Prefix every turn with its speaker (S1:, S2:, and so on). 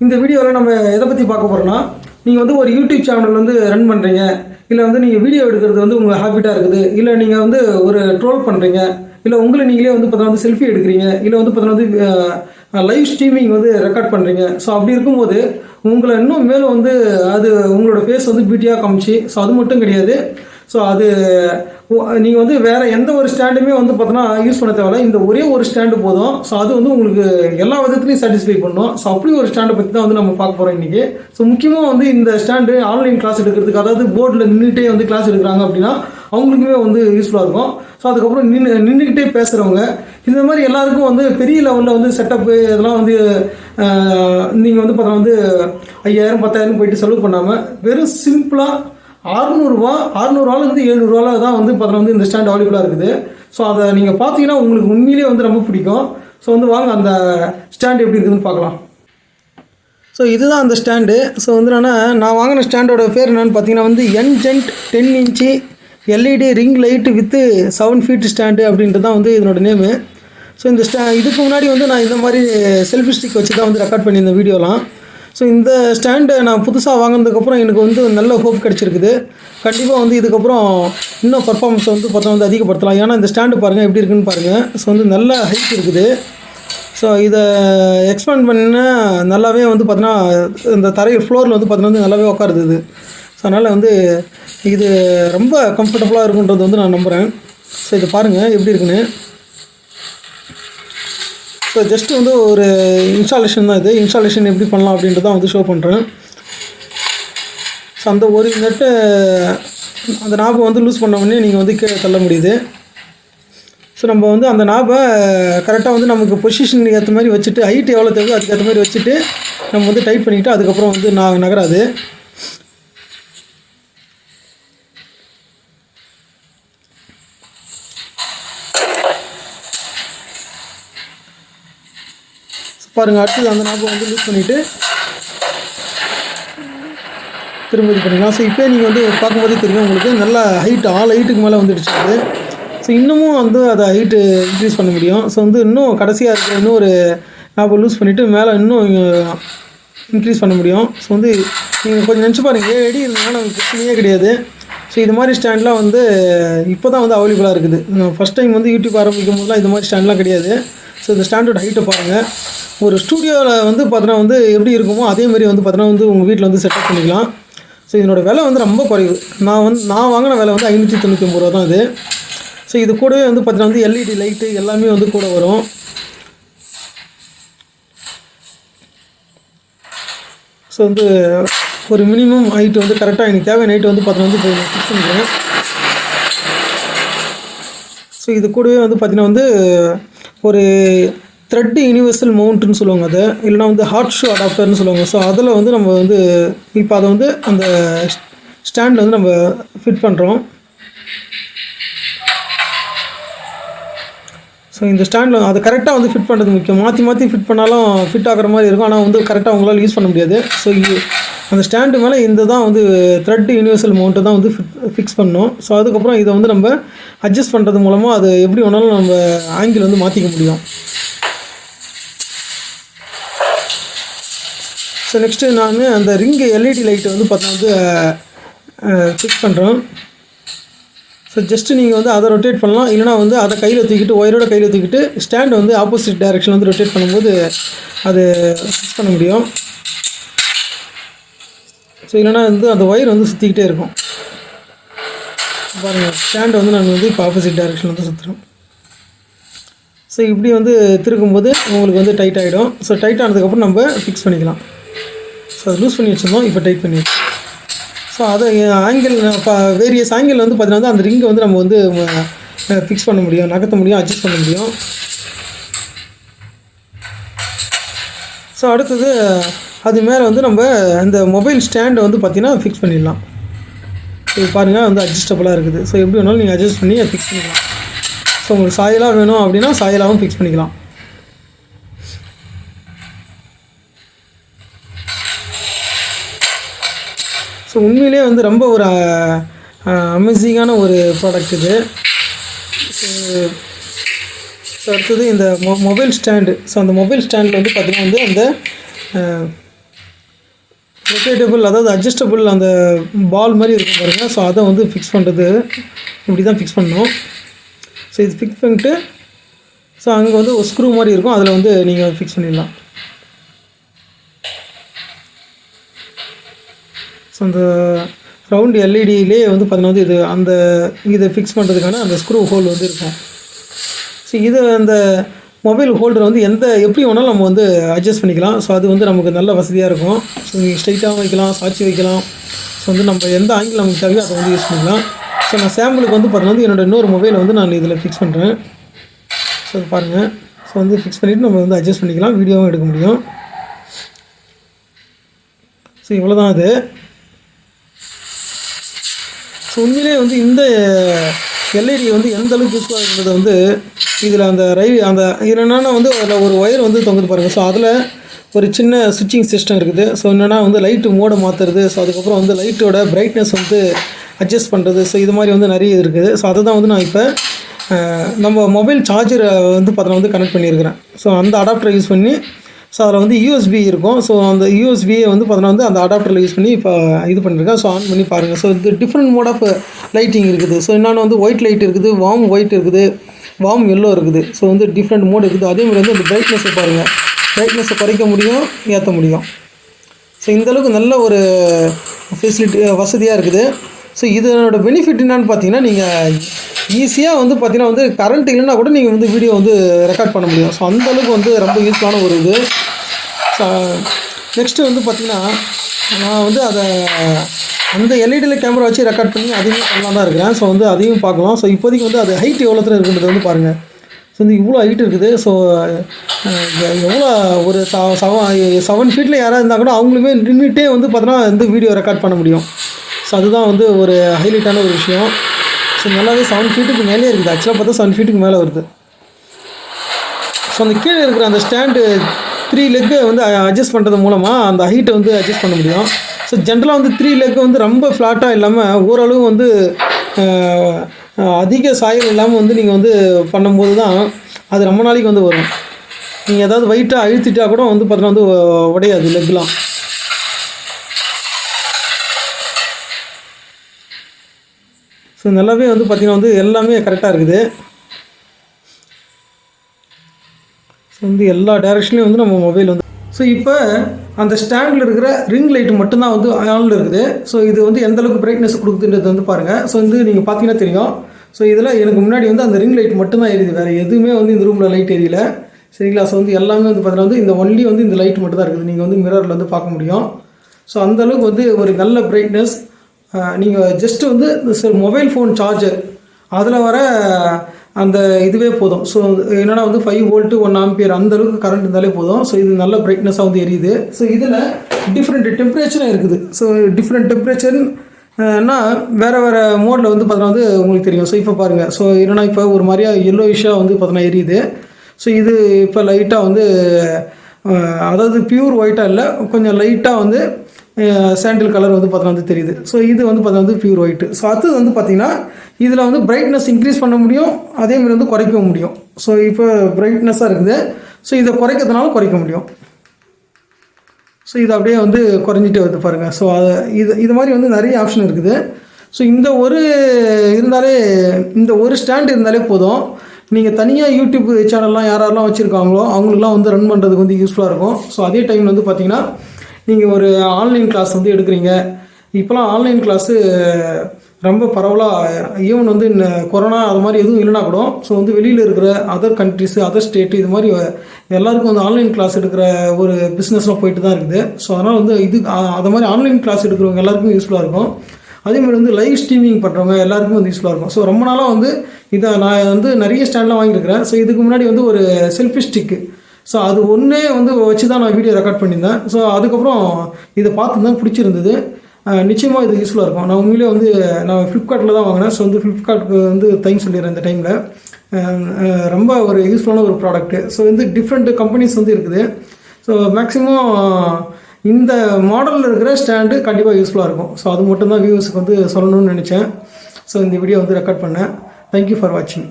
S1: இந்த வீடியோவில் நம்ம எதை பற்றி பார்க்க போகிறோம்னா நீங்கள் வந்து ஒரு யூடியூப் சேனல் வந்து ரன் பண்ணுறீங்க இல்லை வந்து நீங்கள் வீடியோ எடுக்கிறது வந்து உங்கள் ஹாபிட்டாக இருக்குது இல்லை நீங்கள் வந்து ஒரு ட்ரோல் பண்ணுறீங்க இல்லை உங்களை நீங்களே வந்து பார்த்தா வந்து செல்ஃபி எடுக்கிறீங்க இல்லை வந்து பார்த்தா வந்து லைவ் ஸ்ட்ரீமிங் வந்து ரெக்கார்ட் பண்ணுறீங்க ஸோ அப்படி இருக்கும்போது உங்களை இன்னும் மேலும் வந்து அது உங்களோட ஃபேஸ் வந்து பியூட்டியாக காமிச்சு ஸோ அது மட்டும் கிடையாது ஸோ அது நீங்கள் வந்து வேறு எந்த ஒரு ஸ்டாண்டுமே வந்து பார்த்தோன்னா யூஸ் பண்ண தேவையில்ல. இந்த ஒரே ஒரு ஸ்டாண்டு போதும். ஸோ அது வந்து உங்களுக்கு எல்லா விதத்துலையும் சாட்டிஸ்ஃபை பண்ணும். ஸோ அப்படி ஒரு ஸ்டாண்டை பற்றி தான் வந்து நம்ம பார்க்க போகிறோம் இன்றைக்கி ஸோ முக்கியமாக வந்து இந்த ஸ்டாண்டு ஆன்லைன் கிளாஸ் எடுக்கிறதுக்கு அதாவது போர்டில் நின்றுட்டே வந்து கிளாஸ் எடுக்கிறாங்க அப்படின்னா அவங்களுக்குமே வந்து யூஸ்ஃபுல்லாக இருக்கும். ஸோ அதுக்கப்புறம் நின்று நின்றுக்கிட்டே பேசுகிறவங்க இந்த மாதிரி எல்லாருக்கும் வந்து பெரிய லெவலில் வந்து செட்டப்பு இதெல்லாம் வந்து நீங்கள் வந்து பார்த்தா வந்து ஐயாயிரம் பத்தாயிரம் போயிட்டு செலவு பண்ணாமல் வெறும் சிம்பிளாக அறுநூறுவா அறுநூறுவாலேருந்து எழுநூறுவால தான் வந்து பார்த்தா வந்து இந்த ஸ்டாண்ட் அவைலபிளாக இருக்குது. ஸோ அதை நீங்கள் பார்த்தீங்கன்னா உங்களுக்கு உண்மையிலேயே வந்து ரொம்ப பிடிக்கும். ஸோ வந்து வாங்க அந்த ஸ்டாண்ட் எப்படி இருக்குதுன்னு பார்க்கலாம். ஸோ இதுதான் அந்த ஸ்டாண்டு ஸோ வந்து என்னென்னா நான் வாங்கின ஸ்டாண்டோட பேர் என்னென்னு பார்த்தீங்கன்னா வந்து என்ஜென்ட் ten inch LED ring light with seven feet stand அப்படின்றது தான் வந்து இதனோட நேமு ஸோ இந்த ஸ்டா இதுக்கு முன்னாடி வந்து நான் இந்த மாதிரி செல்ஃபி ஸ்டிக் வச்சு தான் வந்து ரெக்கார்ட் பண்ணியிருந்தேன் வீடியோலாம் ஸோ இந்த ஸ்டாண்டை நான் புதுசாக வாங்கினதுக்கப்புறம் எனக்கு வந்து நல்ல ஹோப் கிடச்சிருக்குது. கண்டிப்பாக வந்து இதுக்கப்புறம் இன்னும் பர்ஃபார்மன்ஸ் வந்து பார்த்தா வந்து அதிகப்படுத்தலாம். ஏன்னா இந்த ஸ்டாண்டு பாருங்கள் எப்படி இருக்குன்னு பாருங்கள் ஸோ வந்து நல்ல ஹைட் இருக்குது. ஸோ இதை எக்ஸ்பேண்ட் பண்ணால் நல்லாவே வந்து பார்த்தோன்னா இந்த தரை ஃப்ளோரில் வந்து பார்த்தோன்னா வந்து நல்லாவே உட்காருது இது. ஸோ அதனால் வந்து இது ரொம்ப கம்ஃபர்டபுளாக இருக்குன்றது வந்து நான் நம்புகிறேன் ஸோ இதை பாருங்கள் எப்படி இருக்குன்னு. ஸோ ஜஸ்ட் வந்து ஒரு இன்ஸ்டாலேஷன் தான் இது. இன்ஸ்டாலேஷன் எப்படி பண்ணலாம் அப்படின்றத தான் வந்து ஷோ பண்ணுறேன் ஸோ அந்த ஒரு மினிட்டு அந்த நாப்பை வந்து லூஸ் பண்ண உடனே நீங்கள் வந்து கீழே தள்ள முடியுது. ஸோ நம்ம வந்து அந்த நாபை கரெக்டாக வந்து நமக்கு பொசிஷனுக்கு ஏற்ற மாதிரி வச்சுட்டு ஹைட் எவ்வளோ தேவையோ அதுக்கேற்ற மாதிரி வச்சுட்டு நம்ம வந்து டைட் பண்ணிக்கிட்டு அதுக்கப்புறம் வந்து நான் நகராது. பாருங்கள் அடுத்தது அந்த நாபை வந்து லூஸ் பண்ணிவிட்டு திரும்ப இது பண்ணிக்கலாம். ஸோ இப்போ நீங்கள் வந்து பார்க்கும்போதே தெரியும் உங்களுக்கு. நல்லா ஹைட் ஆல் ஹைட்டுக்கு மேலே வந்துடுச்சு அது ஸோ இன்னமும் வந்து அதை ஹைட்டு இன்க்ரீஸ் பண்ண முடியும். ஸோ வந்து இன்னும் கடைசியாக இருக்கிற இன்னும் ஒரு நாற்பது லூஸ் பண்ணிவிட்டு மேலே இன்னும் இன்க்ரீஸ் பண்ண முடியும். ஸோ வந்து நீங்கள் கொஞ்சம் நினச்சி பாருங்கள் ஏழு அடி இருந்தாலும் நமக்கு பிரச்சனையே கிடையாது. ஸோ இது மாதிரி ஸ்டாண்ட்லாம் வந்து இப்போ தான் வந்து அவைலபிளாக இருக்குது. நான் ஃபஸ்ட் டைம் வந்து யூடியூப் ஆரம்பிக்கும் போதுலாம் இது மாதிரி ஸ்டாண்ட்லாம் கிடையாது. ஸோ இந்த ஸ்டாண்டர்ட் ஹைட்டை பாருங்கள் ஒரு ஸ்டூடியோவில் வந்து பார்த்தோன்னா வந்து எப்படி இருக்குமோ அதேமாதிரி வந்து பார்த்தோன்னா வந்து உங்கள் வீட்டில் வந்து செட்டப் பண்ணிக்கலாம். ஸோ இதனோட விலை வந்து ரொம்ப குறைவு. நான் வந்து நான் வாங்கின விலை வந்து ஐநூற்றி தொண்ணூற்றி ஒம்பது ரூபா தான் இது ஸோ இது கூடவே வந்து பார்த்தீங்கன்னா வந்து எல்இடி லைட்டு எல்லாமே வந்து கூட வரும். ஸோ வந்து ஒரு மினிமம் ஹைட் வந்து கரெக்டாக எனக்கு தேவை நைட்டு வந்து பார்த்தீங்கன்னா வந்து இப்போ ஃபிக்ஸ் பண்ணிக்கிறேன். ஸோ இது கூடவே வந்து பார்த்தீங்கன்னா வந்து ஒரு த்ரெட் யூனிவர்சல் மவுண்ட்னு சொல்லுவாங்க அதை இல்லைனா வந்து ஹாட் ஷூ அடாப்டர்னு சொல்லுவாங்க. ஸோ அதில் வந்து நம்ம வந்து இப்போ அதை வந்து அந்த ஸ்டாண்டில் வந்து நம்ம ஃபிட் பண்ணுறோம் ஸோ இந்த ஸ்டாண்டில் அதை கரெக்டாக வந்து ஃபிட் பண்ணுறது முக்கியம். மாற்றி மாற்றி ஃபிட் பண்ணாலும் ஃபிட் ஆகிற மாதிரி இருக்கும். ஆனால் வந்து கரெக்டாக உங்களால் யூஸ் பண்ண முடியாது. ஸோ அந்த ஸ்டாண்டு மேலே இந்த தான் வந்து த்ரெட் யூனிவர்சல் மவுண்ட்டை தான் வந்து ஃபிக்ஸ் பண்ணோம். ஸோ அதுக்கப்புறம் இதை வந்து நம்ம அட்ஜஸ்ட் பண்ணுறது மூலமாக அது எப்படி வேணாலும் நம்ம ஆங்கிள் வந்து மாற்றிக்க முடியும். ஸோ நெக்ஸ்ட்டு நான் அந்த ரிங்கு எல்இடி லைட்டை வந்து பார்த்தா வந்து ஃபிக்ஸ் பண்ணுறோம் ஸோ ஜஸ்ட்டு நீங்கள் வந்து அதை ரொட்டேட் பண்ணலாம். இல்லைனா வந்து அதை கையில் தூக்கிட்டு ஒயரோட கையில் தூக்கிட்டு ஸ்டாண்டை வந்து ஆப்போசிட் டைரெக்ஷன் வந்து ரொட்டேட் பண்ணும்போது அது ஃபிக்ஸ் பண்ண முடியும். ஸோ இல்லைனா வந்து அந்த ஒயர் வந்து சுற்றிக்கிட்டே இருக்கும். பாருங்கள் ஸ்டாண்ட் வந்து நாங்கள் வந்து இப்போ ஆப்போசிட் டைரெக்ஷன் வந்து சுற்றுறோம் ஸோ இப்படி வந்து திருக்கும்போது உங்களுக்கு வந்து டைட் ஆகிடும் ஸோ டைட் ஆனதுக்கப்புறம் நம்ம ஃபிக்ஸ் பண்ணிக்கலாம். ஸோ அதை லூஸ் பண்ணி வச்சுருந்தோம். இப்போ டைட் பண்ணி ஸோ அதை ஆங்கிள் வேரியஸ் ஆங்கிள் வந்து பார்த்தீங்கன்னா அந்த ரிங்கை வந்து நம்ம வந்து ஃபிக்ஸ் பண்ண முடியும். நகர்த்த முடியும் அட்ஜஸ்ட் பண்ண முடியும். ஸோ அடுத்தது அது மேலே வந்து நம்ம அந்த மொபைல் ஸ்டாண்டை வந்து பார்த்திங்கன்னா ஃபிக்ஸ் பண்ணிடலாம். இது பாருங்கள் வந்து அட்ஜஸ்டபுளாக இருக்குது. ஸோ எப்படி வேணாலும் நீங்கள் அட்ஜஸ்ட் பண்ணி ஃபிக்ஸ் பண்ணிக்கலாம். ஸோ உங்களுக்கு சாயலாக வேணும் அப்படின்னா சாயலாகவும் ஃபிக்ஸ் பண்ணிக்கலாம். ஸோ உண்மையிலே வந்து ரொம்ப ஒரு அமேசிங்கான ஒரு ப்ராடக்ட் இது. ஸோ ஸோ அடுத்தது இந்த மொ மொபைல் ஸ்டாண்டு ஸோ அந்த மொபைல் ஸ்டாண்டில் வந்து பார்த்திங்கன்னா வந்து அந்த ரொட்டேட்டபிள் அதாவது அட்ஜஸ்டபிள் அந்த பால் மாதிரி இருக்கும் பாருங்கள் ஸோ அதை வந்து ஃபிக்ஸ் பண்ணுறது இப்படி தான் ஃபிக்ஸ் பண்ணணும். ஸோ இது ஃபிக்ஸ் பண்ணிட்டு ஸோ அங்கே வந்து ஒரு ஸ்க்ரூ மாதிரி இருக்கும். அதில் வந்து நீங்கள் ஃபிக்ஸ் பண்ணிடலாம். ஸோ அந்த ரவுண்ட் எல்இடியிலே வந்து பார்த்தீங்கன்னா வந்து இது அந்த இதை ஃபிக்ஸ் பண்ணுறதுக்கான அந்த ஸ்க்ரூ ஹோல் வந்து இருக்கும். ஸோ இது அந்த மொபைல் ஹோல்டர் வந்து எந்த எப்படி வேணாலும் நம்ம வந்து அட்ஜஸ்ட் பண்ணிக்கலாம். ஸோ அது வந்து நமக்கு நல்ல வசதியாக இருக்கும். ஸோ நீங்கள் ஸ்ட்ரைட்டாகவும் வைக்கலாம் சாட்சி வைக்கலாம். ஸோ வந்து நம்ம எந்த ஆங்கிள் நமக்கு தேவையோ அதை வந்து யூஸ் பண்ணிக்கலாம். ஸோ நான் சாம்பிளுக்கு வந்து பார்த்தீங்கன்னா வந்து என்னோட இன்னொரு மொபைலை வந்து நான் இதில் ஃபிக்ஸ் பண்ணுறேன் ஸோ அது பாருங்கள் ஸோ வந்து ஃபிக்ஸ் பண்ணிவிட்டு நம்ம வந்து அட்ஜஸ்ட் பண்ணிக்கலாம். வீடியோவும் எடுக்க முடியும். ஸோ இவ்வளோ தான் அது. ஸோ உண்மையிலே வந்து இந்த எல்இடி வந்து எந்த அளவுக்கு யூஸ்ஃபுல்லாக இருக்கிறது வந்து இதில் அந்த ரை அந்த இதில் என்னென்னா வந்து அதில் ஒரு ஒயர் வந்து தொங்குது பாருங்கள் ஸோ அதில் ஒரு சின்ன சுவிட்சிங் சிஸ்டம் இருக்குது. ஸோ என்னென்னா வந்து லைட்டு மோடை மாற்றுறது ஸோ அதுக்கப்புறம் வந்து லைட்டோட பிரைட்னஸ் வந்து அட்ஜஸ்ட் பண்ணுறது ஸோ இது மாதிரி வந்து நிறைய இருக்குது. ஸோ அதை தான் வந்து நான் இப்போ நம்ம மொபைல் சார்ஜரை வந்து பார்த்தோன்னா வந்து கனெக்ட் பண்ணியிருக்கிறேன். ஸோ அந்த அடாப்டரை யூஸ் பண்ணி ஸோ அதில் வந்து யூஎஸ்பி இருக்கும். ஸோ அந்த யூஎஸ்பியை வந்து பார்த்தோன்னா வந்து அந்த அடாப்டரில் யூஸ் பண்ணி இப்போ இது பண்ணியிருக்கேன் ஸோ ஆன் பண்ணி பாருங்கள் ஸோ இது டிஃப்ரெண்ட் மோட் ஆஃப் லைட்டிங் இருக்குது. ஸோ என்னென்னு வந்து ஒயிட் லைட் இருக்குது. வார்ம் ஒயிட் இருக்குது. வார்ம் எல்லோ இருக்குது. ஸோ வந்து டிஃப்ரெண்ட் மோட் இருக்குது. அதே மாதிரி வந்து அந்த பிரைட்னஸை பாருங்கள் பிரைட்னஸை குறைக்க முடியும் ஏற்ற முடியும். ஸோ இந்தளவுக்கு நல்ல ஒரு ஃபெசிலிட்டி வசதியாக இருக்குது. ஸோ இதனோட பெனிஃபிட் என்னன்னு பார்த்தீங்கன்னா நீங்கள் ஈஸியாக வந்து பார்த்தீங்கன்னா வந்து கரண்ட் இல்லைன்னா கூட நீங்கள் வந்து வீடியோ வந்து ரெக்கார்ட் பண்ண முடியும். ஸோ அந்தளவுக்கு வந்து ரொம்ப யூஸ்ஃபுல்லான ஒரு இது. ஸோ நெக்ஸ்ட்டு வந்து பார்த்திங்கன்னா நான் வந்து அதை அந்த எல்இடியில் கேமரா வச்சு ரெக்கார்ட் பண்ணி அதையும் பண்ணலாம் தான் இருக்கிறேன். ஸோ வந்து அதையும் பார்க்கலாம். ஸோ இப்போதைக்கு வந்து அது ஹைட் எவ்வளோத்துல இருக்குன்றது வந்து பாருங்கள் ஸோ வந்து இவ்வளோ ஹைட் இருக்குது. ஸோ எவ்வளோ ஒரு செவன் ஃபீட்டில் யாராக இருந்தால் கூட அவங்களுமே நின்றுட்டே வந்து பார்த்தோன்னா வந்து வீடியோ ரெக்கார்ட் பண்ண முடியும். ஸோ அதுதான் வந்து ஒரு ஹைலைட்டான ஒரு விஷயம். ஸோ நல்லாவே செவன் ஃபீட்டுக்கு மேலே இருக்குது. ஆக்சுவலாக பார்த்தா செவன் ஃபீட்டுக்கு மேலே வருது. ஸோ அந்த கீழே இருக்கிற அந்த ஸ்டாண்டு த்ரீ லெக்கு வந்து அட்ஜஸ்ட் பண்ணுறது மூலமாக அந்த ஹைட்டை வந்து அட்ஜஸ்ட் பண்ண முடியும். ஸோ ஜென்ரலாக வந்து த்ரீ லெக் வந்து ரொம்ப ஃப்ளாட்டாக இல்லாமல் ஓரளவு வந்து அதிக சாயம் இல்லாமல் வந்து நீங்கள் வந்து பண்ணும்போது தான் அது ரொம்ப நாளைக்கு வந்து வரும். நீங்கள் ஏதாவது வெயிட்டாக அழுத்திட்டா கூட வந்து பார்த்தீங்கன்னா வந்து உடையாது லெக்லாம் ஸோ நல்லாவே வந்து பார்த்திங்கன்னா வந்து எல்லாமே கரெக்டாக இருக்குது. ஸோ வந்து எல்லா டேரெக்ஷன்லேயும் வந்து நம்ம மொபைல் வந்து ஸோ இப்போ அந்த ஸ்டாண்டில் இருக்கிற ரிங் லைட் மட்டும்தான் வந்து ஆனில் இருக்குது. ஸோ இது வந்து எந்த அளவுக்கு பிரைட்னஸ் கொடுக்குதுன்றது வந்து பாருங்கள் ஸோ வந்து நீங்கள் பார்த்தீங்கன்னா தெரியும். ஸோ இதில் எனக்கு முன்னாடி வந்து அந்த ரிங் லைட் மட்டும்தான் எரியுது. வேறு எதுவுமே வந்து இந்த ரூமில் லைட் எரியல. சரிங்களா? ஸோ வந்து எல்லாமே வந்து பார்த்தீங்கன்னா வந்து இந்த ஒன்லி வந்து இந்த லைட் மட்டும் தான் இருக்குது. நீங்கள் வந்து மிரரில் வந்து பார்க்க முடியும். ஸோ அந்தளவுக்கு வந்து ஒரு நல்ல பிரைட்னஸ் நீங்கள் ஜஸ்ட் வந்து மொபைல் ஃபோன் சார்ஜர் அதில் வர அந்த இதுவே போதும். ஸோ என்னென்னா வந்து ஃபைவ் வோல்ட்டு ஒன் ஆம்பியர் அந்த அளவுக்கு கரண்ட் இருந்தாலே போதும். ஸோ இது நல்ல பிரைட்னஸாக வந்து எரியுது. ஸோ இதில் டிஃப்ரெண்ட் டெம்பரேச்சரும் இருக்குது. ஸோ டிஃப்ரெண்ட் டெம்பரேச்சர்னா வேறு வேறு மோடில் வந்து பார்த்தோன்னா வந்து உங்களுக்கு தெரியும். ஸோ இப்போ பாருங்கள் ஸோ என்னென்னா இப்போ ஒரு மாதிரியா எல்லோயிஷாக வந்து பார்த்தோன்னா எரியுது. ஸோ இது இப்போ லைட்டாக வந்து அதாவது பியூர் ஒயிட்டாக இல்லை கொஞ்சம் லைட்டாக வந்து சாண்டில் கலர் வந்து பார்த்தா வந்து தெரியுது. ஸோ இது வந்து பார்த்தா வந்து பியூர் ஒயிட்டு ஸோ அடுத்தது வந்து பார்த்தீங்கன்னா இதில் வந்து பிரைட்னஸ் இன்க்ரீஸ் பண்ண முடியும் அதே மாதிரி வந்து குறைக்கவும் முடியும். ஸோ இப்போ பிரைட்னஸாக இருக்குது. ஸோ இதை குறைக்கிறதுனால குறைக்க முடியும். ஸோ இது அப்படியே வந்து குறைஞ்சிட்டே வருது பாருங்கள் ஸோ அது இது இது மாதிரி வந்து நிறைய ஆப்ஷன் இருக்குது. ஸோ இந்த ஒரு இருந்தாலே இந்த ஒரு ஸ்டாண்ட் இருந்தாலே போதும். நீங்கள் தனியாக யூடியூப் சேனல்லாம் யாரெல்லாம் வச்சுருக்காங்களோ அவங்களுக்குலாம் வந்து ரன் பண்ணுறதுக்கு வந்து யூஸ்ஃபுல்லாக இருக்கும். ஸோ அதே டைமில் வந்து பார்த்திங்கன்னா நீங்கள் ஒரு ஆன்லைன் கிளாஸ் வந்து எடுக்கிறீங்க. இப்போலாம் ஆன்லைன் கிளாஸு ரொம்ப பரவலாக ஈவன் வந்து இந்த கொரோனா அது மாதிரி எதுவும் இல்லைனா கூட ஸோ வந்து வெளியில் இருக்கிற அதர் கண்ட்ரிஸு அதர் ஸ்டேட்டு இது மாதிரி எல்லாருக்கும் வந்து ஆன்லைன் கிளாஸ் எடுக்கிற ஒரு பிஸ்னஸ்லாம் போயிட்டு தான் இருக்குது. ஸோ அதனால் வந்து இது அதை அது மாதிரி ஆன்லைன் கிளாஸ் எடுக்கிறவங்க எல்லாருக்கும் யூஸ்ஃபுல்லாக இருக்கும். அதே மாதிரி வந்து லைவ் ஸ்ட்ரீமிங் பண்ணுறவங்க எல்லாருக்கும் வந்து யூஸ்ஃபுல்லாக இருக்கும். ஸோ ரொம்ப நாளாக வந்து இதை நான் வந்து நிறைய ஸ்டாண்ட்லாம் வாங்கியிருக்கிறேன். ஸோ இதுக்கு முன்னாடி வந்து ஒரு செல்ஃபி ஸ்டிக்கு ஸோ அது ஒன்றே வந்து வச்சு தான் நான் வீடியோ ரெக்கார்ட் பண்ணியிருந்தேன். ஸோ அதுக்கப்புறம் இதை பார்த்து தான் பிடிச்சிருந்தது நிச்சயமாக இது யூஸ்ஃபுல்லாக இருக்கும். நான் உண்மையிலே வந்து நான் ஃப்ளிப்கார்ட்டில் தான் வாங்கினேன். ஸோ வந்து ஃப்ளிப்கார்ட்டுக்கு வந்து தேங்க்ஸ் சொல்லிடுறேன் இந்த டைமில் ரொம்ப ஒரு யூஸ்ஃபுல்லான ஒரு ப்ராடக்ட்டு ஸோ வந்து டிஃப்ரெண்ட் கம்பெனிஸ் வந்து இருக்குது. ஸோ மேக்ஸிமம் இந்த மாடலில் இருக்கிற ஸ்டாண்டு கண்டிப்பாக யூஸ்ஃபுல்லாக இருக்கும். ஸோ அது மட்டும் தான் வியூவர்ஸுக்கு வந்து சொல்லணும்னு நினச்சேன். ஸோ இந்த வீடியோ வந்து ரெக்கார்ட் பண்ணேன். தேங்க்யூ ஃபார் வாட்சிங்